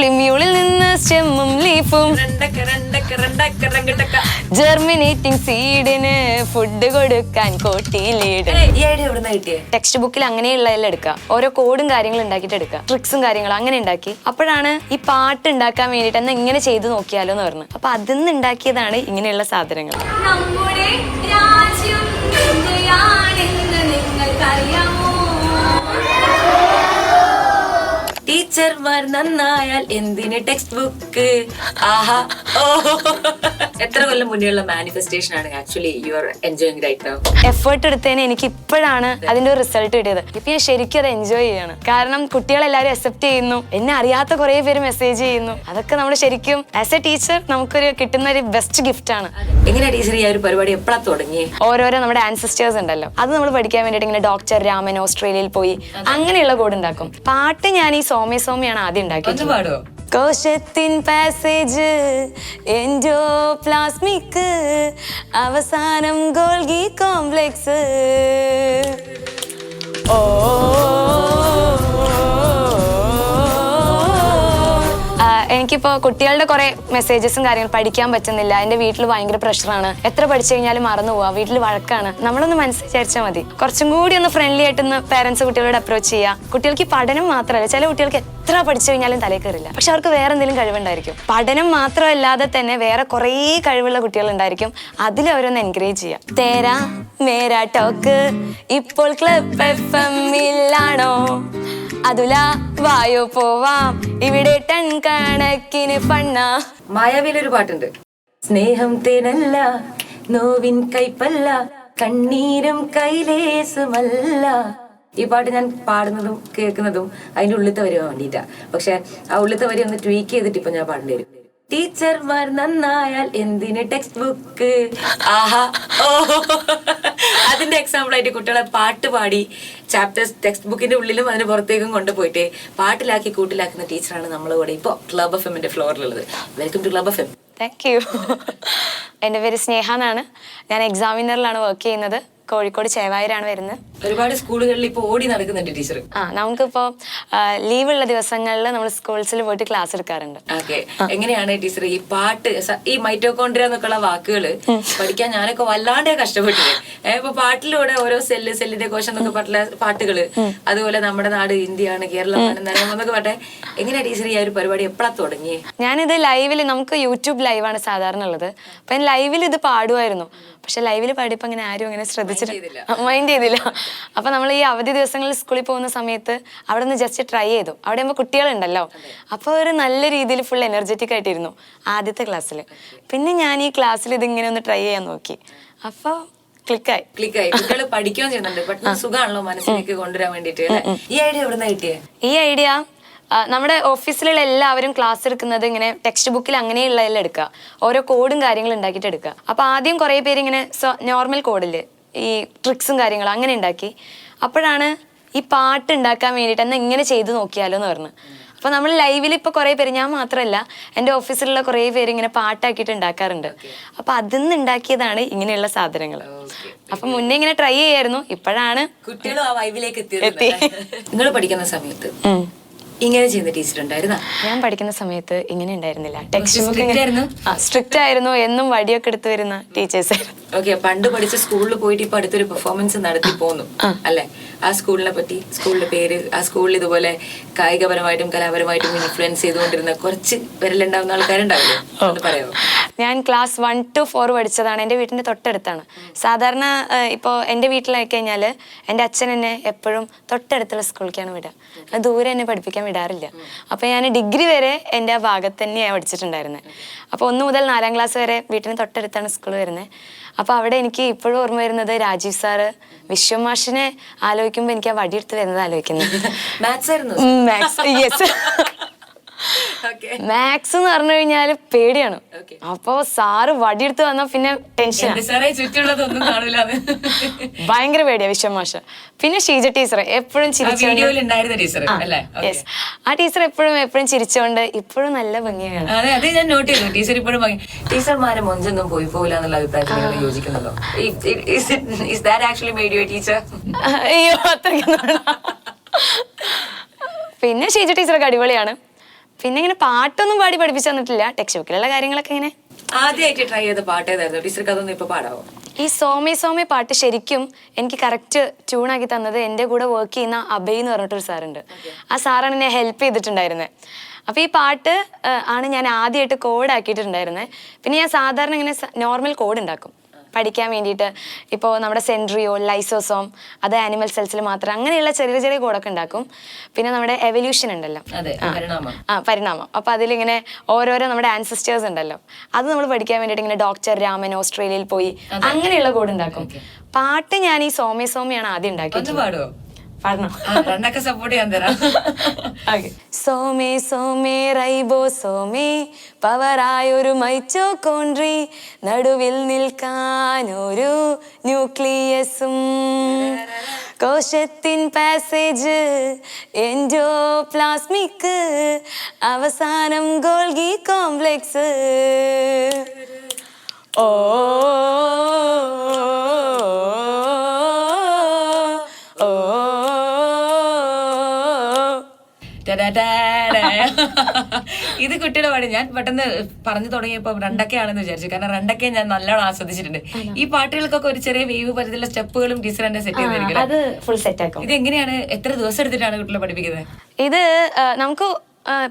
പ്ലിമ്യൂളിൽ നിന്ന് സ്റ്റെമ്മും ലീഫും. ജെർമിനേറ്റിംഗ് സീഡിന് ഫുഡ് കൊടുക്കാൻ ടെക്സ്റ്റ് ബുക്കിൽ അങ്ങനെയുള്ളതെല്ലാം എടുക്കുക. ഓരോ കോഡും കാര്യങ്ങളും ഉണ്ടാക്കിയിട്ട് എടുക്കുക. ട്രിക്സും കാര്യങ്ങളും അങ്ങനെ ഉണ്ടാക്കി. അപ്പോഴാണ് ഈ പാട്ട് ഉണ്ടാക്കാൻ വേണ്ടിയിട്ട് എന്നാ ഇങ്ങനെ ചെയ്ത് നോക്കിയാലോ എന്ന് പറഞ്ഞു അപ്പൊ അതിൽ നിന്ന് ഉണ്ടാക്കിയതാണ് ഇങ്ങനെയുള്ള സാധനങ്ങൾ. നമ്മുടെ രാജ്യം എങ്ങനെയാണെന്ന് ടീച്ചർമാർ നന്നായാൽ എന്തിന് ടെക്സ്റ്റ് ബുക്ക് ആഹാ. ഓ. എത്ര കൊല്ലം മുന്നേയുള്ള മാനിഫെസ്റ്റേഷൻ ആണ് actually you are enjoying right now effort എടുത്തതിന് എനിക്ക് ഇപ്പോഴാണ് അതിന്റെ ഒരു റിസൾട്ട് കിട്ടിയത്. ഇപ്പൊ ഞാൻ ശരിക്കും അത് എൻജോയ് ചെയ്യാണ്. കാരണം കുട്ടികളെല്ലാവരും അക്സെപ്റ്റ് ചെയ്യുന്നു. എന്നെ അറിയാത്ത കുറെ പേര് മെസ്സേജ് ചെയ്യുന്നു. അതൊക്കെ നമ്മൾ ശരിക്കും ആസ് എ ടീച്ചർ നമുക്കൊരു കിട്ടുന്ന ഒരു ബെസ്റ്റ് ഗിഫ്റ്റ് ആണ്. എങ്ങനെയാ ടീച്ചർ ഈ ഒരു പരിപാടി എപ്പോഴാ തുടങ്ങി ഓരോരോ നമ്മുടെ ആൻസിസ്റ്റേഴ്സ് ഉണ്ടല്ലോ. അത് നമ്മൾ പഠിക്കാൻ വേണ്ടിയിട്ട് ഇങ്ങനെ ഡോക്ടർ രാമൻ ഓസ്ട്രേലിയയിൽ പോയി അങ്ങനെയുള്ള കോഡ് ഉണ്ടാക്കും. പാട്ട് ഞാൻ ഈ സോമ്യ സോമ്യാണ് ആദ്യം ഉണ്ടാക്കിയത് കോശത്തിൻ പാസേജ് എൻഡോ പ്ലാസ്മിക് അവസാനം ഗോൾഗി കോംപ്ലെക്സ് ഓ എനിക്കിപ്പോ കുട്ടികളുടെ കുറെ മെസ്സേജസും കാര്യങ്ങളും പഠിക്കാൻ പറ്റുന്നില്ല. എന്റെ വീട്ടിൽ ഭയങ്കര പ്രഷറാണ് എത്ര പഠിച്ചു കഴിഞ്ഞാലും മറന്നു പോവാ. വീട്ടിൽ വഴക്കാണ്. നമ്മളൊന്ന് മനസ്സിൽ വിചാരിച്ചാൽ മതി. കുറച്ചും കൂടി ഒന്ന് ഫ്രണ്ട്ലി ആയിട്ടൊന്ന് പേരൻസ് കുട്ടികളോട് അപ്രോച്ച് ചെയ്യുക കുട്ടികൾക്ക് പഠനം മാത്രമല്ല ചില കുട്ടികൾക്ക് എത്ര പഠിച്ചു കഴിഞ്ഞാലും തലയിൽ കയറില്ല പക്ഷെ അവർക്ക് വേറെ എന്തെങ്കിലും കഴിവുണ്ടായിരിക്കും. പഠനം മാത്രമല്ലാതെ തന്നെ വേറെ കുറേ കഴിവുള്ള കുട്ടികൾ ഉണ്ടായിരിക്കും അതിൽ അവരൊന്ന് എൻകറേജ് ചെയ്യാം. തേരാ മേരാ ടോക്ക്. ഇപ്പോൾ ക്ലബ് എഫ് എമ്മിലാണോ അതുല വായോ പോവാം. ഇവിടെ ടൺ കണക്കിന് പണ്ണ. മായാവിലൊരു പാട്ടുണ്ട്. സ്നേഹം തേനല്ല നോവിൻ കൈപ്പല്ല കണ്ണീരും കൈലേസുമല്ല. ഈ പാട്ട് ഞാൻ പാടുന്നതും കേൾക്കുന്നതും അതിന്റെ ഉള്ളിത്തെ വരി വേണ്ടിയിട്ടാ. പക്ഷെ ആ ഉള്ളിത്തെ വരി ഒന്ന് ട്വീക്ക് ചെയ്തിട്ട് ഇപ്പൊ ഞാൻ പാടേണ്ടി വരും. ടീച്ചർമാർ നന്നായാൽ എന്തിന് ടെക്സ്റ്റ് ബുക്ക് ആഹാ. ഓ. അതിന്റെ എക്സാമ്പിൾ ആയിട്ട് കുട്ടികളെ പാട്ട് പാടി ചാപ്റ്റേഴ്സ് ടെക്സ്റ്റ് ബുക്കിന്റെ ഉള്ളിലും അതിന് പുറത്തേക്കും കൊണ്ടുപോയിട്ട് പാട്ടിലാക്കി കൂട്ടിലാക്കുന്ന ടീച്ചറാണ് നമ്മളിവിടെ ഇപ്പോൾ ക്ലബ് എഫ് എമ്മിന്റെ ഫ്ലോറിലുള്ളത് welcome to club F M thank you എന്റെ പേര് സ്നേഹ എന്നാണ്. ഞാൻ എക്സാമിനറിലാണ് വർക്ക് ചെയ്യുന്നത്. കോഴിക്കോട് ചേവായൂരാണ് വരുന്നത്. ഒരുപാട് സ്കൂളുകളിൽ ഇപ്പോൾ ഓടി നടക്കുന്നുണ്ട് ടീച്ചർ. ആ നമുക്കിപ്പോ ലീവുള്ള ദിവസങ്ങളിൽ നമ്മൾ സ്കൂൾസിൽ പോയിട്ട് ക്ലാസ് എടുക്കാറുണ്ട്. ഓക്കെ. എങ്ങനെയാണ് ടീച്ചർ ഈ പാട്ട് ഈ മൈറ്റോകോണ്ട്രിയ എന്നൊക്കെയുള്ള വാക്കുകൾ പഠിക്കാൻ ഞാനൊക്കെ വല്ലാണ്ടേ കഷ്ടപ്പെട്ടു ഇപ്പൊ പാട്ടിലൂടെ ഓരോ സെല്ല് സെല്ലിന്റെ കോശം എന്നൊക്കെ പറഞ്ഞ പാട്ടുകൾ അതുപോലെ നമ്മുടെ നാട് ഇന്ത്യയാണ് കേരളമാണ് എന്നൊക്കെ പറഞ്ഞെ എങ്ങനെയാ ടീച്ചർ ഈ ഒരു പരിപാടി എപ്പോഴാ തുടങ്ങിയേ? ഞാനിത് ലൈവിൽ നമുക്ക് യൂട്യൂബ് ലൈവാണ് സാധാരണ ഉള്ളത്. അപ്പൊ ഞാൻ ലൈവിൽ ഇത് പാടുമായിരുന്നു. പക്ഷെ ലൈവിൽ പാടിയപ്പോ അങ്ങനെ ആരും അങ്ങനെ ശ്രദ്ധിച്ചിട്ടില്ല മൈൻഡ് ചെയ്തില്ല. അപ്പം നമ്മൾ ഈ അവധി ദിവസങ്ങളിൽ സ്കൂളിൽ പോകുന്ന സമയത്ത് അവിടെ നിന്ന് ജസ്റ്റ് ട്രൈ ചെയ്തു. അവിടെ ആകുമ്പോൾ കുട്ടികളുണ്ടല്ലോ. അപ്പോൾ ഒരു നല്ല രീതിയിൽ ഫുൾ എനർജറ്റിക് ആയിട്ടിരുന്നു ആദ്യത്തെ ക്ലാസ്സിൽ പിന്നെ ഞാൻ ഈ ക്ലാസ്സിൽ ഇതിങ്ങനെ ഒന്ന് ട്രൈ ചെയ്യാൻ നോക്കി. അപ്പോൾ ക്ലിക്കായി ക്ലിക്കായി കുട്ടികൾ പഠിക്കുകയും ചെയ്യുന്നുണ്ട്. പെട്ടെന്ന് സുഖമാണല്ലോ മനസ്സിലേക്ക് കൊണ്ടുവരാൻ വേണ്ടിയിട്ട് ഈ ഐഡിയ ഈ ഐഡിയ നമ്മുടെ ഓഫീസിലുള്ള എല്ലാവരും ക്ലാസ് എടുക്കുന്നത് ഇങ്ങനെ ടെക്സ്റ്റ് ബുക്കിൽ അങ്ങനെയുള്ളതെല്ലാം എടുക്കുക. ഓരോ കോഡും കാര്യങ്ങളും ഉണ്ടാക്കിയിട്ട് എടുക്കുക. അപ്പോൾ ആദ്യം കുറേ പേര് ഇങ്ങനെ നോർമൽ കോഡിൽ ഈ ട്രിക്സും കാര്യങ്ങളും അങ്ങനെ ഉണ്ടാക്കി. അപ്പോഴാണ് ഈ പാട്ട് ഉണ്ടാക്കാൻ വേണ്ടിയിട്ട് എന്നാൽ ഇങ്ങനെ ചെയ്ത് നോക്കിയാലോ എന്ന് പറഞ്ഞു. അപ്പോൾ നമ്മൾ ലൈവിൽ ഇപ്പോൾ കുറേ പേര് ഞാൻ മാത്രമല്ല എന്റെ ഓഫീസിലുള്ള കുറേ പേര് ഇങ്ങനെ പാട്ടാക്കിയിട്ട് ഉണ്ടാക്കാറുണ്ട്. അപ്പോൾ അതിൽ നിന്ന് ഉണ്ടാക്കിയതാണ് ഇങ്ങനെയുള്ള സാധനങ്ങൾ അപ്പം മുന്നേ ഇങ്ങനെ ട്രൈ ചെയ്യായിരുന്നു ഇപ്പോഴാണ് കുട്ടികളും ആ വൈബിലേക്ക് എത്തി. നിങ്ങൾ പഠിക്കുന്ന സമയത്ത് ഇങ്ങനെ ചെയ്യുന്ന ടീച്ചർ ഉണ്ടായിരുന്ന? ഞാൻ പഠിക്കുന്ന സമയത്ത് ഇങ്ങനെ ഉണ്ടായിരുന്നില്ല. Text book? സ്ട്രിക്റ്റ് ആയിരുന്നു? എന്നും വടിയൊക്കെ എടുത്തു വരുന്ന ടീച്ചേഴ്സ് ഓക്കെ പണ്ട് പഠിച്ച സ്കൂളിൽ പോയിട്ട് ഇപ്പൊ അടുത്തൊരു പെർഫോമൻസ് നടത്തി പോന്നു അല്ലെ? ആ സ്കൂളിനെ പറ്റി സ്കൂളിന്റെ പേര് ആ സ്കൂളിൽ ഇതുപോലെ കായികപരമായിട്ടും കലാപരമായിട്ടും ഇൻഫ്ലുവൻസ് ചെയ്തുകൊണ്ടിരുന്ന കുറച്ച് പേരിലുണ്ടാവുന്ന ആൾക്കാരുണ്ടാവില്ലേ? ഒന്ന് പറയാമോ ഞാൻ ക്ലാസ് വൺ ടു ഫോർ പഠിച്ചതാണ്. എന്റെ വീട്ടിന്റെ തൊട്ടടുത്താണ്. സാധാരണ ഇപ്പോൾ എന്റെ വീട്ടിലായി കഴിഞ്ഞാൽ എന്റെ അച്ഛൻ എന്നെ എപ്പോഴും തൊട്ടടുത്തുള്ള സ്കൂളിലേക്കാണ് വിടുക. ദൂരെ എന്നെ പഠിപ്പിക്കാൻ വിടാറില്ല അപ്പോൾ ഞാൻ ഡിഗ്രി വരെ എന്റെ ആ ഭാഗത്ത് തന്നെയാണ് പഠിച്ചിട്ടുണ്ടായിരുന്നത് അപ്പോൾ ഒന്ന് മുതൽ നാലാം ക്ലാസ് വരെ വീട്ടിന് തൊട്ടടുത്താണ് സ്കൂൾ വരുന്നത് അപ്പോൾ അവിടെ എനിക്ക് ഇപ്പോഴും ഓർമ്മ വരുന്നത് രാജീവ് സാറ് വിശ്വമാഷിനെ ആലോചിക്കുമ്പോൾ എനിക്ക് ആ വടിയെടുത്ത് വരുന്നത് ആലോചിക്കുന്നത് മാത്സ് യെസ് മാത്സ് എന്ന് പറഞ്ഞു കഴിഞ്ഞാൽ പേടിയാണ്. അപ്പൊ സാറ് വടിയെടുത്ത് വന്നാ പിന്നെ ടെൻഷൻ ഭയങ്കര പേടിയാ വിശ്വമാഷ പിന്നെ ഷീജ ടീച്ചർ എപ്പോഴും ചിരിച്ചു ആ ടീച്ചർ എപ്പോഴും എപ്പോഴും ചിരിച്ചോണ്ട് ഇപ്പോഴും നല്ല ഭംഗിയാണ്. അതെ അത് ഞാൻ നോട്ട് ചെയ്തു. ടീച്ചർ ഇപ്പോഴും ടീച്ചർമാരെ മൊഞ്ചൊന്നും പോയി പോകില്ല എന്നുള്ള അഭിപ്രായത്തിൽ നിങ്ങൾ യോജിക്കുന്നുണ്ടോ? Is that actually made you teacher അയ്യോ അത്രയ്ക്ക്. പിന്നെ ഷീജ ടീച്ചറൊക്കെ അടിപൊളിയാണ്. പിന്നെ ഇങ്ങനെ പാട്ടൊന്നും പാടി പഠിപ്പിച്ചു തന്നിട്ടില്ല. ടെക്സ്റ്റ് ബുക്കിലുള്ള കാര്യങ്ങളൊക്കെ ഇങ്ങനെ. ആദ്യമായിട്ട് ട്രൈ ചെയ്ത പാട്ട് ഏതായിരുന്നു? ടീച്ചർക്ക് അതൊന്നും ഇപ്പൊ പാടാവോ? ഈ സോമി സോമി പാട്ട് ശരിക്കും എനിക്ക് കറക്റ്റ് ട്യൂണാക്കി തന്നത് എന്റെ കൂടെ വർക്ക് ചെയ്യുന്ന അഭയ് എന്ന് പറഞ്ഞിട്ടൊരു സാറുണ്ട്. ആ സാറാണ് എന്നെ ഹെൽപ്പ് ചെയ്തിട്ടുണ്ടായിരുന്നത് അപ്പോൾ ഈ പാട്ട് ആണ് ഞാൻ ആദ്യമായിട്ട് കോഡ് ആക്കിയിട്ടുണ്ടായിരുന്നത് പിന്നെ ഞാൻ സാധാരണ ഇങ്ങനെ നോർമൽ കോഡ് ഉണ്ടാക്കും. പഠിക്കാൻ വേണ്ടിയിട്ട്. ഇപ്പോൾ നമ്മുടെ സെൻട്രിയോ ലൈസോസോം അത് ആനിമൽ സെൽസിൽ മാത്രം അങ്ങനെയുള്ള ചെറിയ ചെറിയ കോഡൊക്കെ ഉണ്ടാക്കും. പിന്നെ നമ്മുടെ എവല്യൂഷൻ ഉണ്ടല്ലോ. ആ. പരിണാമം. അപ്പോൾ അതിലിങ്ങനെ ഓരോരോ നമ്മുടെ ആൻസിസ്റ്റേഴ്സ് ഉണ്ടല്ലോ. അത് നമ്മൾ പഠിക്കാൻ വേണ്ടിയിട്ട് ഇങ്ങനെ ഡോക്ടർ രാമൻ ഓസ്ട്രേലിയയിൽ പോയി അങ്ങനെയുള്ള കോഡ് ഉണ്ടാക്കും. പാട്ട് ഞാൻ ഈ സോമ്യ സോമിയാണ് ആദ്യം ഉണ്ടാക്കിയത് പാടണം ആ, രണ്ടൊക്കെ സപ്പോർട്ട് ചെയ്യാൻ തരാം സോമേ സോമേ റൈബോ സോമേ പവറായൊരു മൈറ്റോകോൺട്രി നടുവിൽ നിൽക്കാൻ ഒരു ന്യൂക്ലിയസും. കോശത്തിൻ പാസേജ് എൻഡോ പ്ലാസ്മിക് അവസാനം ഗോൾഗി കോംപ്ലെക്സ്. ഓ ഇത് കുട്ടിയുടെ പാടി. ഞാൻ പെട്ടെന്ന് പറഞ്ഞു തുടങ്ങിയപ്പോ രണ്ടൊക്കെയാണെന്ന് വിചാരിച്ചു. കാരണം രണ്ടൊക്കെ ഞാൻ നല്ലോണം ആസ്വദിച്ചിട്ടുണ്ട്. ഈ പാട്ടുകൾക്കൊക്കെ ഒരു ചെറിയ വേവ് പരത്തിലുള്ള സ്റ്റെപ്പുകളും ടീച്ചർ എന്നെ സെറ്റ് ചെയ്തിരിക്കുന്നത് അത് ഫുൾ സെറ്റ് ആക്കും. ഇത് എങ്ങനെയാണ് എത്ര ദിവസം എടുത്തിട്ടാണ് കുട്ടികളെ പഠിപ്പിക്കുന്നത്? ഇത് നമുക്ക്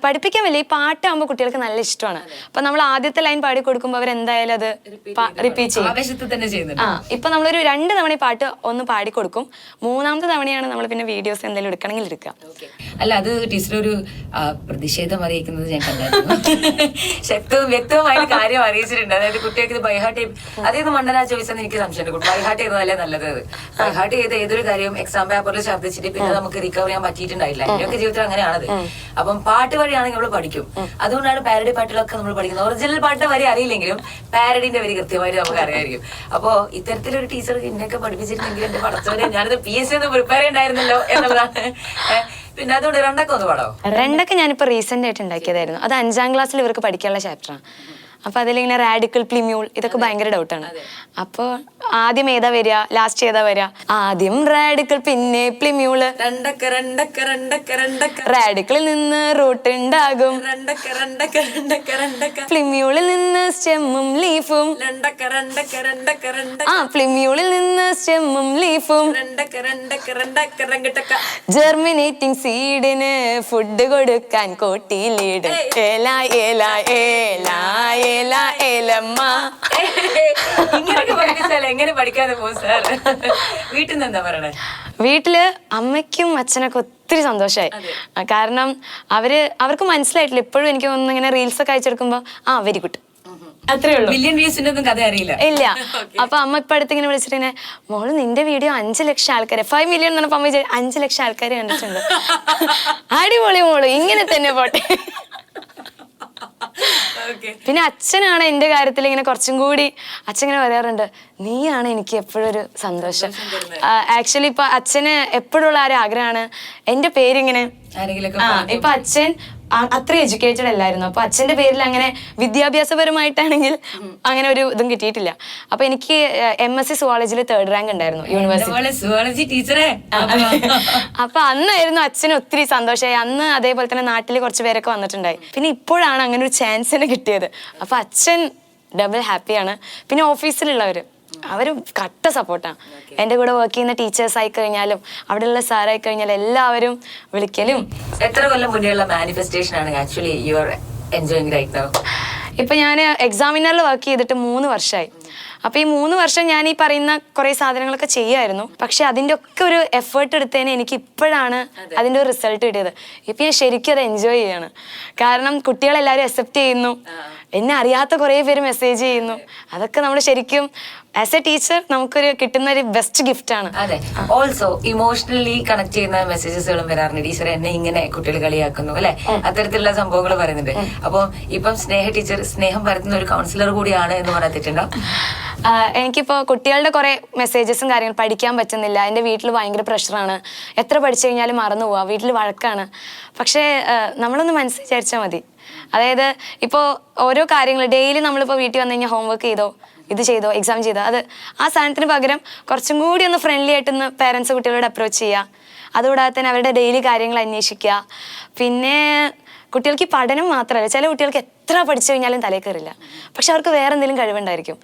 പഠിപ്പിക്കാൻ വലിയ ഈ പാട്ടാകുമ്പോൾ കുട്ടികൾക്ക് നല്ല ഇഷ്ടമാണ്. അപ്പൊ നമ്മൾ ആദ്യത്തെ ലൈൻ പാടി കൊടുക്കുമ്പോൾ അവർ എന്തായാലും അത് റിപ്പീറ്റ് ചെയ്യും. ആ ഇപ്പൊ നമ്മളൊരു രണ്ട് തവണ ഈ പാട്ട് ഒന്ന് പാടി കൊടുക്കും. മൂന്നാമത്തെ തവണയാണ് നമ്മൾ പിന്നെ വീഡിയോസ് എന്തെങ്കിലും എടുക്കണമെങ്കിൽ എടുക്കുക. അല്ല അത് ടീച്ചർ ഒരു പ്രതിഷേധം അറിയിക്കുന്നത് ഞാൻ കണ്ടായിരുന്നു. ശക്തവും വ്യക്തവുമായ കാര്യം അറിയിച്ചിട്ടുണ്ട്. അതായത് കുട്ടികൾക്ക് ഇത് ബൈഹാർട്ട് അതേത് മണ്ഡല ചോദിച്ചെന്ന് എനിക്ക് സംശയമുണ്ട്. ബൈഹാർട്ട് ചെയ്തതല്ലേ നല്ലത്? ബൈഹാട്ട് ബൈഹാർട്ട് ചെയ്ത ഏതൊരു കാര്യവും എക്സാം പേപ്പറിൽ ഛർദ്ദിച്ചിട്ട് പിന്നെ നമുക്ക് റിക്കവർ ചെയ്യാൻ പറ്റിയിട്ടുണ്ടായില്ല. എന്റെയൊക്കെ ജീവിതത്തിൽ അങ്ങനെയാണത്. അപ്പം പാട്ട് വഴിയാണെങ്കിൽ നമ്മൾ പഠിക്കും. അതുകൊണ്ടാണ് പാരഡി പാട്ടുകളൊക്കെ നമ്മൾ പഠിക്കുന്നത്. ഒറിജിനൽ പാട്ട് വരി അറിയില്ലെങ്കിലും പാരഡിന്റെ വരി കൃത്യമായിട്ട് നമുക്ക് അറിയാമായിരിക്കും. അപ്പോ ഇത്തരത്തിലൊരു ടീച്ചർ എന്നെയൊക്കെ പഠിപ്പിച്ചിരുന്നെങ്കിൽ എന്റെ പടത്തോടെ ഞാനത് പി എസ് സി ഒന്ന് പ്രിപ്പയർ ഉണ്ടായിരുന്നല്ലോ എന്നുള്ളതാണ്. പിന്നെ അതുകൊണ്ട് രണ്ടൊക്കെ രണ്ടൊക്കെ ഞാനിപ്പോ റീസെന്റ് ആയിട്ട് ഉണ്ടാക്കിയതായിരുന്നു. അത് അഞ്ചാം ക്ലാസ്സിൽ ഇവർക്ക് പഠിക്കാനുള്ള ചാപ്റ്ററാണ് അപ്പൊ അതിലിങ്ങനെ റാഡിക്കൽ പ്ലിമ്യൂൾ ഇതൊക്കെ ഭയങ്കര ഡൗട്ടാണ് അപ്പോൾ ആദ്യം ഏതാ വരിക? ലാസ്റ്റ് ഏതാ വരിക? ആദ്യം റാഡിക്കൽ പിന്നെ പ്ലിമ്യൂൾ റാഡിക്കലിൽ നിന്ന് റൂട്ട് ഉണ്ടാകും പ്ലിമ്യൂളിൽ നിന്ന് സ്റ്റെമ്മും ലീഫും ആ പ്ലിമ്യൂളിൽ നിന്ന് സ്റ്റെമ്മും ലീഫും ജെർമിനേറ്റിംഗ് സീഡിന് ഫുഡ് കൊടുക്കാൻ കോട്ടിയിലിടും. ഏല ഏല ഏല ഏല ഏലമ്മ. ഇങ്ങനെയൊക്കെ പഠിപ്പിച്ചാൽ എങ്ങനെ പഠിക്കാതെ പോകും സാർ വീട്ടിൽ നിന്ന് എന്താ പറയണേ? വീട്ടിൽ അമ്മയ്ക്കും അച്ഛനൊക്കെ ഒത്തിരി സന്തോഷമായി കാരണം അവർ അവർക്ക് മനസ്സിലായിട്ടില്ല. ഇപ്പോഴും എനിക്ക് ഒന്ന് ഇങ്ങനെ റീൽസ് ഒക്കെ അയച്ചെടുക്കുമ്പോ ആ വെരി ഗുഡ് അത്രേ ഉള്ളൂ. മില്യൺ വ്യൂസിന്റെ ഒന്നും കഥ അറിയില്ല. ഇല്ല. അപ്പൊ അമ്മ ഇപ്പൊ അടുത്ത് ഇങ്ങനെ വിളിച്ചിട്ട് ഇങ്ങനെ മോൾ നിന്റെ വീഡിയോ അഞ്ചു ലക്ഷം ആൾക്കാരെ ഫൈവ് മില്യൺ എന്ന് പറഞ്ഞപ്പോ അമ്മ വിചാരിച്ചു, അഞ്ച് ലക്ഷം ആൾക്കാർ കണ്ടിട്ടുണ്ട്. അടിപൊളി മോൾ ഇങ്ങനെ തന്നെ പോട്ടെ. പിന്നെ അച്ഛനാണ് എന്റെ കാര്യത്തിൽ ഇങ്ങനെ കുറച്ചും കൂടി അച്ഛൻ ഇങ്ങനെ പറയാറുണ്ട് നീയാണ് എനിക്ക് എപ്പോഴും ഒരു സന്തോഷം. ആക്ച്വലി ഇപ്പൊ അച്ഛന് എപ്പോഴുള്ള ഒരു ആഗ്രഹമാണ് എന്റെ പേരിങ്ങനെ ഇപ്പൊ അച്ഛൻ അത്ര എഡ്യൂക്കേറ്റഡ് അല്ലായിരുന്നു. അപ്പൊ അച്ഛന്റെ പേരിൽ അങ്ങനെ വിദ്യാഭ്യാസപരമായിട്ടാണെങ്കിൽ അങ്ങനെ ഒരു ഇതും കിട്ടിയിട്ടില്ല. അപ്പൊ എനിക്ക് എം എസ് സി സുവോളജിയിൽ തേർഡ് റാങ്ക് ഉണ്ടായിരുന്നു യൂണിവേഴ്സിറ്റി ടീച്ചറെ അപ്പൊ അന്നായിരുന്നു അച്ഛന് ഒത്തിരി സന്തോഷമായി അന്ന് അതേപോലെ തന്നെ നാട്ടിൽ കുറച്ച് പേരൊക്കെ വന്നിട്ടുണ്ടായി. പിന്നെ ഇപ്പോഴാണ് അങ്ങനെ ഒരു ചാൻസിന് കിട്ടിയത്. അപ്പൊ അച്ഛൻ ഡബിൾ ഹാപ്പിയാണ് പിന്നെ ഓഫീസിലുള്ളവര് അവർ കട്ട സപ്പോർട്ടാണ് എന്റെ കൂടെ വർക്ക് ചെയ്യുന്ന ടീച്ചേഴ്സ് ആയി കഴിഞ്ഞാലും അവിടെയുള്ള സാറായി കഴിഞ്ഞാലും എല്ലാവരും വിളിക്കലും. എത്ര കൊല്ലം മുന്നേയുള്ള മാനിഫെസ്റ്റേഷൻ ആണ് actually you are enjoying right now ഇപ്പൊ ഞാൻ എക്സാമിനറിൽ വർക്ക് ചെയ്തിട്ട് മൂന്ന് വർഷമായി അപ്പൊ ഈ മൂന്ന് വർഷം ഞാൻ ഈ പറയുന്ന കുറെ സാധനങ്ങളൊക്കെ ചെയ്യായിരുന്നു. പക്ഷെ അതിന്റെ ഒക്കെ ഒരു എഫേർട്ട് എടുത്തതിന് എനിക്ക് ഇപ്പോഴാണ് അതിന്റെ ഒരു റിസൾട്ട് കിട്ടിയത്. ഇപ്പൊ ഞാൻ ശരിക്കും അത് എൻജോയ് ചെയ്യാണ്. കാരണം കുട്ടികളെല്ലാവരും അക്സെപ്റ്റ് ചെയ്യുന്നു. എന്നെ അറിയാത്ത കുറേ പേര് മെസ്സേജ് ചെയ്യുന്നു. അതൊക്കെ നമ്മൾ ശരിക്കും ആസ് എ ടീച്ചർ നമുക്കൊരു കിട്ടുന്ന ഒരു ബെസ്റ്റ് ഗിഫ്റ്റ് ആണ്. അതെ. ഓൾസോ ഇമോഷണലി കണക്ട് ചെയ്യുന്ന മെസ്സേജസുകളും വരാറുണ്ട്. ടീച്ചർ എന്നെ ഇങ്ങനെ കുട്ടികൾ കളിയാക്കുന്നു അല്ലെ? അത്തരത്തിലുള്ള സംഭവങ്ങൾ പറയുന്നുണ്ട്. അപ്പൊ ഇപ്പം സ്നേഹ ടീച്ചർ സ്നേഹം പരത്തുന്ന ഒരു കൗൺസിലർ കൂടിയാണ് എന്ന് പറഞ്ഞിട്ടുണ്ടോ? എനിക്കിപ്പോൾ എനിക്കിപ്പോ കുട്ടികളുടെ കുറെ മെസ്സേജസും കാര്യങ്ങളും പഠിക്കാൻ പറ്റുന്നില്ല. എന്റെ വീട്ടിൽ ഭയങ്കര പ്രഷറാണ് എത്ര പഠിച്ചു കഴിഞ്ഞാലും മറന്നു പോവാ. വീട്ടിൽ വഴക്കാണ്. പക്ഷേ നമ്മളൊന്ന് മനസ്സിൽ വിചാരിച്ചാൽ മതി. അതായത് ഇപ്പോൾ ഓരോ കാര്യങ്ങൾ ഡെയിലി നമ്മളിപ്പോൾ വീട്ടിൽ വന്നു കഴിഞ്ഞാൽ ഹോംവർക്ക് ചെയ്തോ ഇത് ചെയ്തോ എക്സാം ചെയ്തോ അത് ആ സാധനത്തിന് പകരം കുറച്ചും കൂടി ഒന്ന് ഫ്രണ്ട്ലി ആയിട്ടൊന്ന് പേരൻസ് കുട്ടികളോട് അപ്രോച്ച് ചെയ്യുക. അതുകൂടാതെ തന്നെ അവരുടെ ഡെയിലി കാര്യങ്ങൾ അന്വേഷിക്കുക. പിന്നെ കുട്ടികൾക്ക് പഠനം മാത്രമല്ല ചില കുട്ടികൾക്ക് എത്ര പഠിച്ചു കഴിഞ്ഞാലും തലയിൽ കയറില്ല. പക്ഷെ അവർക്ക് വേറെ എന്തെങ്കിലും കഴിവുണ്ടായിരിക്കും.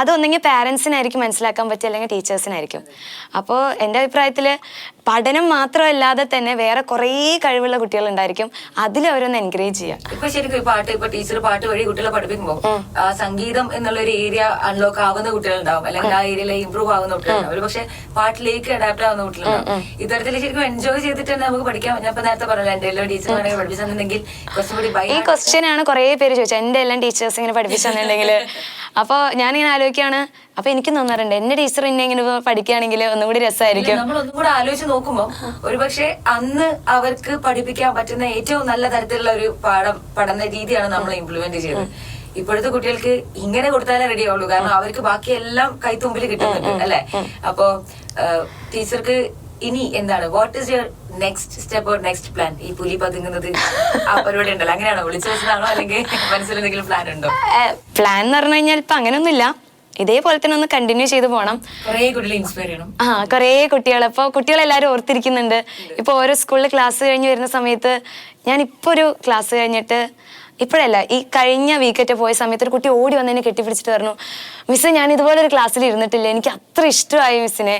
അതൊന്നെങ്കിൽ പാരൻസിനായിരിക്കും മനസ്സിലാക്കാൻ പറ്റുക അല്ലെങ്കിൽ ടീച്ചേഴ്സിനായിരിക്കും. അപ്പോൾ എന്റെ അഭിപ്രായത്തിൽ പഠനം മാത്രമല്ലാതെ തന്നെ വേറെ കുറേ കഴിവുള്ള കുട്ടികളുണ്ടായിരിക്കും. അതിൽ അവരൊന്ന് എൻകറേജ് ചെയ്യാം ഇപ്പൊ ശരിക്കും പാട്ട് ഇപ്പൊ ടീച്ചർ പാട്ട് വഴി കുട്ടികളെ പഠിപ്പിക്കുമ്പോൾ സംഗീതം എന്നുള്ള ഒരു ഏരിയ അൺലോക്ക് ആവുന്ന കുട്ടികളുണ്ടാവും. അല്ലെങ്കിൽ ആ ഏരിയയിൽ ഇമ്പ്രൂവ് ആവുന്ന കുട്ടികളുണ്ടാവും. ഒരു പക്ഷെ പാട്ടിലേക്ക് അഡാപ്റ്റ് ആവുന്ന കുട്ടികളുണ്ടാവും. ഇത്തരത്തിൽ ശരിക്കും എൻജോയ് ചെയ്തിട്ട് തന്നെ നമുക്ക് പഠിക്കാം ഞാൻ ഇപ്പൊ നേരത്തെ പറഞ്ഞല്ലോ എന്റെ എല്ലാ ടീച്ചർമാരെ പഠിപ്പിച്ചിട്ടുണ്ടെങ്കിൽ കുറച്ചുകൂടി കൂടി ഈ ക്വസ്റ്റ്യൻ ആണ് കുറെ പേര് ചോദിച്ചത് എന്റെ എല്ലാം ടീച്ചേഴ്സ് ഇങ്ങനെ പഠിപ്പിച്ചെന്നുണ്ടെങ്കിൽ അപ്പോൾ ഞാനിങ്ങനെ ആലോചിക്കുകയാണ്. അപ്പോൾ എനിക്ക് തോന്നാറുണ്ട് എന്റെ ടീച്ചർ എന്നെ ഇങ്ങനെ പഠിക്കുകയാണെങ്കിൽ ഒന്നുകൂടി രസമായിരിക്കും നമ്മൾ ഒന്നും കൂടെ ആലോചിച്ച് നോക്കുമ്പോൾ ഒരുപക്ഷെ അന്ന് അവർക്ക് പഠിപ്പിക്കാൻ പറ്റുന്ന ഏറ്റവും നല്ല തരത്തിലുള്ള ഒരു പാഠം പഠന രീതിയാണ് നമ്മൾ ഇംപ്ലിമെന്റ് ചെയ്തത് ഇപ്പോഴത്തെ കുട്ടികൾക്ക് ഇങ്ങനെ കൊടുത്താലേ റെഡി ആവുള്ളൂ. കാരണം അവർക്ക് ബാക്കിയെല്ലാം കൈത്തുമ്പിൽ കിട്ടുന്നുണ്ട് അല്ലെ? അപ്പോ ടീച്ചർക്ക് ഇനി എന്താണ്? What is your next step or next plan ഈ പുലി പതുങ്ങുന്നത് ആ പരിപാടി ഉണ്ടല്ലോ. അങ്ങനെയാണോ? വിളിച്ചു വെച്ചതാണോ? അല്ലെങ്കിൽ മനസ്സിൽ എന്തെങ്കിലും പ്ലാൻ ഉണ്ടോ? പ്ലാൻ എന്ന് പറഞ്ഞു കഴിഞ്ഞാൽ ഇപ്പൊ അങ്ങനെയൊന്നുമില്ല. ഇതേപോലെ തന്നെ ഒന്ന് കണ്ടിന്യൂ ചെയ്തു പോകണം ആ കുറേ കുട്ടികൾ അപ്പോൾ കുട്ടികളെല്ലാവരും ഓർത്തിരിക്കുന്നുണ്ട്. ഇപ്പോൾ ഓരോ സ്കൂളിൽ ക്ലാസ് കഴിഞ്ഞ് വരുന്ന സമയത്ത് ഞാൻ ഇപ്പോൾ ഒരു ക്ലാസ് കഴിഞ്ഞിട്ട് ഇപ്പോഴല്ല ഈ കഴിഞ്ഞ വീക്കറ്റ് പോയ സമയത്ത് ഒരു കുട്ടി ഓടി വന്ന് എന്നെ കെട്ടിപ്പിടിച്ചിട്ട് പറഞ്ഞു മിസ് ഞാൻ ഇതുപോലെ ഒരു ക്ലാസ്സിൽ ഇരുന്നിട്ടില്ല. എനിക്ക് അത്ര ഇഷ്ടമായി മിസ്സിനെ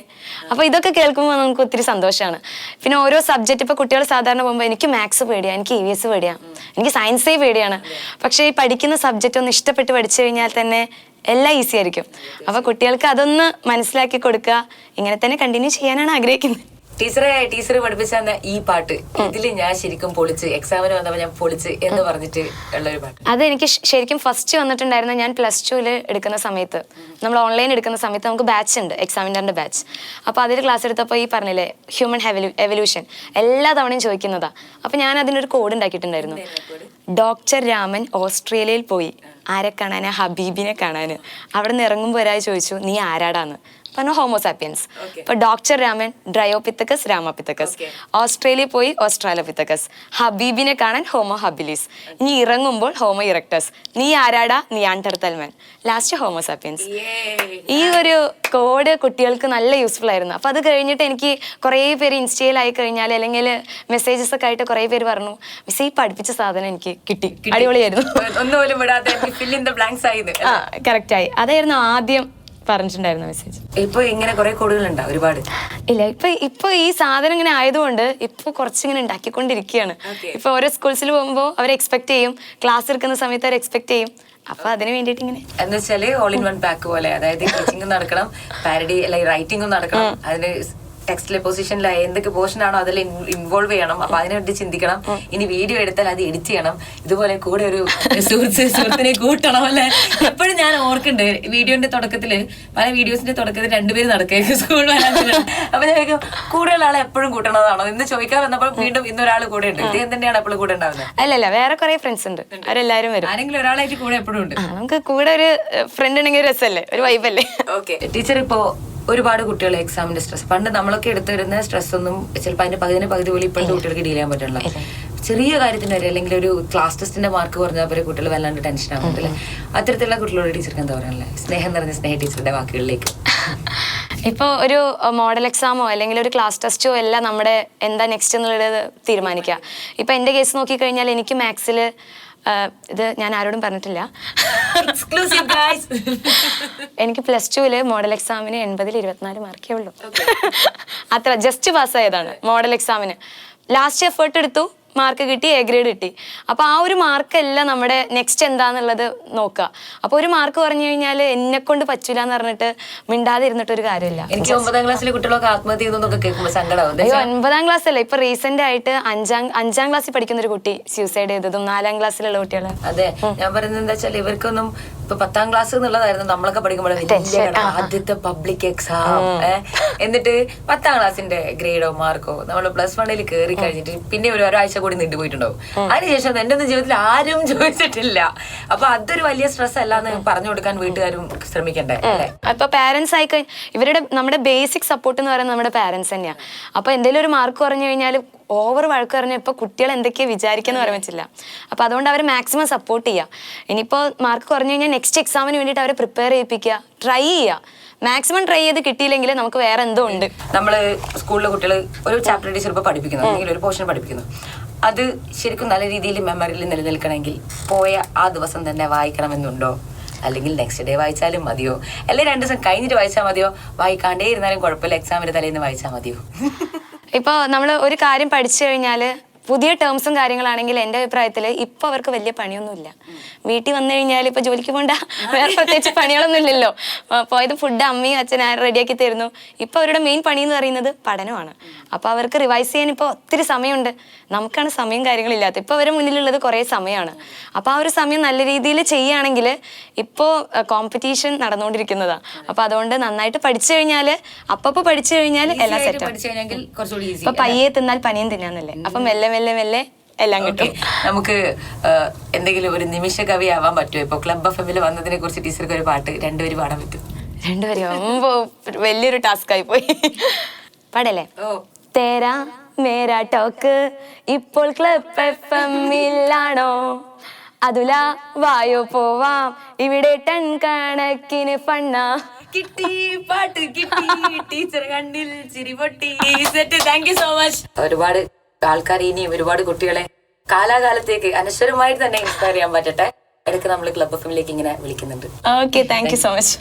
അപ്പോൾ ഇതൊക്കെ കേൾക്കുമ്പോൾ നമുക്ക് ഒത്തിരി സന്തോഷമാണ് പിന്നെ ഓരോ സബ്ജക്റ്റ് ഇപ്പോൾ കുട്ടികൾ സാധാരണ പോകുമ്പോൾ എനിക്ക് മാത്സ് പേടിയാണ് എനിക്ക് ഇ വി എസ് പേടിയാണ് എനിക്ക് സയൻസേ പേടിയാണ്. പക്ഷേ ഈ പഠിക്കുന്ന സബ്ജക്റ്റ് ഒന്ന് ഇഷ്ടപ്പെട്ട് പഠിച്ചു കഴിഞ്ഞാൽ തന്നെ എല്ലാം ഈസി ആയിരിക്കും. അപ്പൊ കുട്ടികൾക്ക് അതൊന്ന് മനസ്സിലാക്കി കൊടുക്കുക. ഇങ്ങനെ തന്നെ കണ്ടിന്യൂ ചെയ്യാനാണ് ആഗ്രഹിക്കുന്നത്. ടീച്ചറെ ടീച്ചർ പഠിപ്പിച്ച ഈ പാട്ട്. ഇതിൽ ഞാൻ ശരിക്കും പൊളിച്ച് എക്സാമിന് വന്നപ്പോൾ ഞാൻ പൊളിച്ച് എന്ന് പറഞ്ഞിട്ട് ഉള്ള ഒരു പാട്ട്. അത് എനിക്ക് ശരിക്കും ഫസ്റ്റ് വന്നിട്ടുണ്ടായിരുന്നു ഞാൻ പ്ലസ് ടുവിൽ എടുക്കുന്ന സമയത്ത്. നമ്മൾ ഓൺലൈൻ എടുക്കുന്ന സമയത്ത് നമുക്ക് ബാച്ച് ഉണ്ട് എക്സാമിന്റെ ബാച്ച് അപ്പോൾ അതിൽ ക്ലാസ് എടുത്തപ്പോൾ ഈ പറഞ്ഞില്ലേ ഹ്യൂമൻ എവല്യൂഷൻ എല്ലാ തവണയും ചോദിക്കുന്നതാ. അപ്പോൾ ഞാൻ അതിനൊരു കോഡ് ഉണ്ടാക്കിയിട്ടുണ്ടായിരുന്നു. ഡോക്ടർ രാമൻ ഓസ്ട്രേലിയയിൽ പോയി. ആരെ കാണാൻ ഹബീബിനെ കാണാൻ അവിടെ നിന്ന് ഇറങ്ങുമ്പോൾ ഒരാൾ ചോദിച്ചു നീ ആരാടാന്ന്? പറഞ്ഞു ഹോമോസാപ്പിയൻസ് സാപ്പിയൻസ് ഇപ്പൊ doctor Raman dryopithecus ramapithecus Australia പോയി ഓസ്ട്രാലോപിത്തക്കസ് ഹബീബിനെ കാണാൻ ഹോമോ ഹബിലിസ് ഇനി ഇറങ്ങുമ്പോൾ ഹോമോ ഇറക്ടസ് നീ ആരാടാ? നീ ആൻഡർത്തൽമൻ ലാസ്റ്റ് ഹോമോസാപ്പിയൻസ് ഈ ഒരു കോഡ് കുട്ടികൾക്ക് നല്ല യൂസ്ഫുൾ ആയിരുന്നു. അപ്പൊ അത് കഴിഞ്ഞിട്ട് എനിക്ക് കുറേ പേര് ഇൻസ്റ്റയിലായി കഴിഞ്ഞാൽ അല്ലെങ്കിൽ മെസ്സേജസ് ഒക്കെ ആയിട്ട് കുറേ പേര് പറഞ്ഞു മിസ് ഈ പഠിപ്പിച്ച സാധനം എനിക്ക് കിട്ടി. അടിപൊളിയായിരുന്നു. ഒന്നുപോലും വിടാതെ കറക്റ്റ് ആയി. അതായിരുന്നു ആദ്യം പറഞ്ഞിട്ടുണ്ടായിരുന്ന മെസ്സേജ്. ഇപ്പൊ ഇങ്ങനെ കുറെ കോഡുകളുണ്ടാ ഒരുപാട്. ഇല്ല ഇപ്പൊ ഇപ്പൊ ഈ സാധനം ഇങ്ങനെ ആയതുകൊണ്ട് ഇപ്പൊ കുറച്ചിങ്ങനെ ഉണ്ടാക്കിക്കൊണ്ടിരിക്കുകയാണ്. ഇപ്പൊ ഓരോ സ്കൂൾസിൽ പോകുമ്പോൾ അവർ എക്സ്പെക്ട് ചെയ്യും. ക്ലാസ് എടുക്കുന്ന സമയത്ത് അവർ എക്സ്പെക്ട് ചെയ്യും. അപ്പൊ അതിന് വേണ്ടിട്ട് ഇങ്ങനെ എന്ന് വെച്ചാൽ ഓൾ ഇൻ വൺ പാക്ക് പോലെ. അതായത് ടീച്ചിങ് നടക്കണം പാരഡി അല്ലെങ്കിൽ റൈറ്റിംഗും നടക്കണം. അതിന് ടെക്സ്റ്റിലെ പൊസിഷനിൽ എന്തൊക്കെ പോർഷൻ ആണോ അതിൽ ഇൻവോൾവ് ചെയ്യണം. അപ്പൊ അതിനുവേണ്ടി ചിന്തിക്കണം. ഇനി വീഡിയോ എടുത്താൽ അത് എഡിറ്റ് ചെയ്യണം. ഇതുപോലെ കൂടെ ഒരു സുഹൃത്ത് സുഹൃത്തിനെ കൂട്ടണം അല്ലെ? എപ്പോഴും ഞാൻ ഓർക്കുന്നുണ്ട് വീഡിയോന്റെ തുടക്കത്തിൽ പല വീഡിയോസിന്റെ തുടക്കത്തിൽ രണ്ടുപേര് നടക്കുക സ്കൂൾ അപ്പൊ ഞാൻ കൂടെയുള്ള ആളെ എപ്പോഴും കൂട്ടണതാണോ? എന്ന് ചോദിക്കാൻ വന്നപ്പോൾ വീണ്ടും ഇന്നൊരാൾ കൂടെ ഉണ്ട്. ഇദ്ദേഹം തന്നെയാണ് എപ്പോഴും കൂടെ ഉണ്ടാവുന്നത് അല്ലല്ല വേറെ കുറെ ഫ്രണ്ട്സ് ഉണ്ട്. അവരെല്ലാരും വരും. ആരെങ്കിലും ഒരാളായിട്ട് കൂടെ എപ്പോഴും ഉണ്ട്. നമുക്ക് കൂടെ ഒരു ഫ്രണ്ട് ഉണ്ടെങ്കിൽ ഒരു രസമല്ലേ ഒരു വൈബല്ലേ ഓക്കെ ടീച്ചർ ഇപ്പോ ഒരുപാട് കുട്ടികൾ എക്സാമിന്റെ സ്ട്രെസ് പണ്ട് നമ്മളൊക്കെ എടുത്തിരുന്ന സ്ട്രെസ് ഒന്നും ചിലപ്പോൾ അതിന്റെ പകുതിന് പകുതി പോലും ഇപ്പോഴത്തെ കുട്ടികൾക്ക് ഡീൽ ചെയ്യാൻ പറ്റില്ല ചെറിയ കാര്യത്തിന് വരെ അല്ലെങ്കിൽ ഒരു ക്ലാസ് ടെസ്റ്റിന്റെ മാർക്ക് കുറഞ്ഞാൽ പോലെ കുട്ടികൾ വല്ലാണ്ട് ടെൻഷൻ ആവുന്നില്ല അത്തരത്തിലുള്ള കുട്ടികളോട് ടീച്ചർക്ക് എന്താ പറയാനല്ലേ സ്നേഹം നിറഞ്ഞ സ്നേഹ ടീച്ചറുടെ വാക്കുകളിലേക്ക്. ഇപ്പോൾ ഒരു മോഡൽ എക്സാമോ അല്ലെങ്കിൽ ഒരു ക്ലാസ് ടെസ്റ്റോ എല്ലാം നമ്മുടെ എന്താ നെക്സ്റ്റ് എന്നുള്ളത് തീരുമാനിക്കുക. ഇപ്പം എന്റെ കേസ് നോക്കിക്കഴിഞ്ഞാൽ എനിക്ക് മാത്സിൽ ഇത് ഞാൻ ആരോടും പറഞ്ഞിട്ടില്ല. എക്സ്ക്ലൂസീവ് ഗൈസ് എനിക്ക് പ്ലസ് ടുവിൽ മോഡൽ എക്സാമിന് എൺപതിൽ ഇരുപത്തിനാല് മാർക്കേ ഉള്ളൂ. അത്ര ജസ്റ്റ് പാസ്സായതാണ് മോഡൽ എക്സാമിന് ലാസ്റ്റ് എഫേർട്ട് എടുത്തു. മാർക്ക് കിട്ടി എ ഗ്രേഡ് കിട്ടി. അപ്പോൾ ആ ഒരു മാർക്കല്ല നമ്മുടെ നെക്സ്റ്റ് എന്താന്നുള്ളത് നോക്കുക. അപ്പോൾ ഒരു മാർക്ക് പറഞ്ഞു കഴിഞ്ഞാൽ എന്നെ കൊണ്ട് പറ്റൂല എന്ന് പറഞ്ഞിട്ട് മിണ്ടാതെ ഇരുന്നിട്ട് ഒരു കാര്യമില്ല. എനിക്ക് ഒമ്പതാം ക്ലാസ്സിലെ കുട്ടികളൊക്കെ ആത്മഹത്യ കേൾക്കുമ്പോൾ സങ്കടമാവും അയ്യോ ഒൻപതാം ക്ലാസ് അല്ല ഇപ്പൊ റീസെന്റ് ആയിട്ട് അഞ്ചാം അഞ്ചാം ക്ലാസ്സിൽ പഠിക്കുന്ന ഒരു കുട്ടി സൂസൈഡ് ചെയ്തതും നാലാം ക്ലാസ്സിലുള്ള കുട്ടികളെ. അതെ. ഞാൻ പറയുന്നത് എന്താ വെച്ചാൽ ഇവർക്കൊന്നും ഇപ്പൊ പത്താം ക്ലാസ് എന്നുള്ളതായിരുന്നു. നമ്മളൊക്കെ പഠിക്കുമ്പോൾ. ആദ്യത്തെ പബ്ലിക് എക്സാം എന്നിട്ട് പത്താം ക്ലാസ്സിന്റെ ഗ്രേഡോ മാർക്കോ നമ്മൾ പ്ലസ് വണ്ണിൽ കയറി കഴിഞ്ഞിട്ട് പിന്നെ ഒരു ഒരാഴ്ച കൂടി നീണ്ടുപോയിട്ടുണ്ടാവും അതിനുശേഷം എന്റെ ഒന്നും ജീവിതത്തിൽ ആരും ചോദിച്ചിട്ടില്ല. അപ്പൊ അതൊരു വലിയ സ്ട്രെസ് അല്ലാന്ന് പറഞ്ഞു കൊടുക്കാൻ വീട്ടുകാരും ശ്രമിക്കണ്ടേ? അപ്പൊ പാരന്റ്സ് ആയി ഇവരുടെ നമ്മുടെ ബേസിക് സപ്പോർട്ട് എന്ന് പറയുന്നത് നമ്മുടെ പാരന്റ്സ് തന്നെയാണ് അപ്പൊ എന്തെങ്കിലും ഒരു മാർക്ക് കുറഞ്ഞു കഴിഞ്ഞാൽ ഓവർ വഴക്ക് പറഞ്ഞാൽ ഇപ്പൊ കുട്ടികൾ എന്തൊക്കെയാ വിചാരിക്കാന്ന് പറയാൻ പറ്റില്ല. അപ്പൊ അതുകൊണ്ട് അവർ മാക്സിമം സപ്പോർട്ട് ചെയ്യുക. ഇനിയിപ്പോ മാർക്ക് കുറഞ്ഞു കഴിഞ്ഞാൽ നെക്സ്റ്റ് എക്സാമിന് വേണ്ടിയിട്ട് അവരെ പ്രിപ്പയർ ചെയ്യിപ്പിക്കുക. ട്രൈ ചെയ്യുക. മാക്സിമം ട്രൈ ചെയ്ത് കിട്ടിയില്ലെങ്കിൽ നമുക്ക് വേറെ എന്തോ ഉണ്ട്. നമ്മൾ സ്കൂളിലെ കുട്ടികൾ ഒരു ചാപ്റ്റർ ടീച്ചർ ഇപ്പൊ പഠിപ്പിക്കുന്നു. അല്ലെങ്കിൽ ഒരു പോർഷൻ പഠിപ്പിക്കുന്നു. അത് ശരിക്കും നല്ല രീതിയിൽ മെമ്മറിയിൽ നിലനിൽക്കണമെങ്കിൽ പോയ ആ ദിവസം തന്നെ വായിക്കണമെന്നുണ്ടോ? അല്ലെങ്കിൽ നെക്സ്റ്റ് ഡേ വായിച്ചാലും മതിയോ? അല്ലെങ്കിൽ രണ്ട് ദിവസം കഴിഞ്ഞിട്ട് വായിച്ചാൽ മതിയോ? വായിക്കാണ്ടേ ഇരുന്നാലും കുഴപ്പമില്ല. എക്സാമിന്റെ തലേന്ന് വായിച്ചാൽ മതിയോ? ഇപ്പോൾ നമ്മൾ ഒരു കാര്യം പഠിച്ചു കഴിഞ്ഞാൽ പുതിയ ടേംസും കാര്യങ്ങളാണെങ്കിൽ എന്റെ അഭിപ്രായത്തിൽ ഇപ്പൊ അവർക്ക് വലിയ പണിയൊന്നുമില്ല. വീട്ടിൽ വന്നു കഴിഞ്ഞാൽ ഇപ്പൊ ജോലിക്ക് പോണ്ട. വേറെ പ്രത്യേകിച്ച് പണികളൊന്നും ഇല്ലല്ലോ. പോയത് ഫുഡ് അമ്മയും അച്ഛനും റെഡിയാക്കി തരുന്നു. ഇപ്പൊ അവരുടെ മെയിൻ പണി എന്ന് പറയുന്നത് പഠനമാണ്. അപ്പോൾ അവർക്ക് റിവൈസ് ചെയ്യാൻ ഇപ്പോൾ ഒത്തിരി സമയമുണ്ട്. നമുക്കാണ് സമയം കാര്യങ്ങളില്ലാത്ത ഇപ്പോൾ അവരുടെ മുന്നിലുള്ളത് കുറേ സമയമാണ്. അപ്പോൾ ആ ഒരു സമയം നല്ല രീതിയിൽ ചെയ്യുകയാണെങ്കിൽ ഇപ്പോ കോമ്പറ്റീഷൻ നടന്നുകൊണ്ടിരിക്കുന്നതാ. അപ്പോൾ അതുകൊണ്ട് നന്നായിട്ട് പഠിച്ചു കഴിഞ്ഞാൽ അപ്പൊ പഠിച്ചു കഴിഞ്ഞാൽ എല്ലാം സെറ്റ് ഇപ്പൊ പയ്യെ തിന്നാൽ പനിയും തിന്നാന്നല്ലേ? അപ്പൊ മെല്ലെ മെല്ലെ മെല്ലെ എല്ലാം കിട്ടും. നമുക്ക് എന്തെങ്കിലും ഒരു നിമിഷ കവി ആവാൻ പറ്റുമോ? ഇപ്പൊ ക്ലബ് എഫ് എമ്മിൽ വന്നതിനെ കുറിച്ച് ടീച്ചർക്ക് ഒരു പാട്ട് രണ്ടുപേര് പാടാൻ പറ്റും. രണ്ടുപേരും വലിയൊരു ടാസ്ക് ആയി പോയി. പാടല്ലേ? ഓ. തേരാ മേരാ ടോക്ക്. ഇപ്പോൾ ക്ലബ് എഫ് എമ്മിലാണോ അതുല വായോ പോവാം. ഇവിടെ ടൺ കണക്കിന് ഫണ്ണ. കിട്ടി പാട്ട് കിട്ടി. ടീച്ചർ ചിരി പൊട്ടി. Set thank you so much ഒരുപാട് ആൾക്കാർ ഇനിയും ഒരുപാട് കുട്ടികളെ കാലാകാലത്തേക്ക് അനശ്വരമായി തന്നെ ഇൻസ്പയർ ചെയ്യാൻ പറ്റട്ടെ. ഇടയ്ക്ക് നമ്മൾ ക്ലബ് എഫ് ഇങ്ങനെ വിളിക്കുന്നുണ്ട്. Okay thank you so much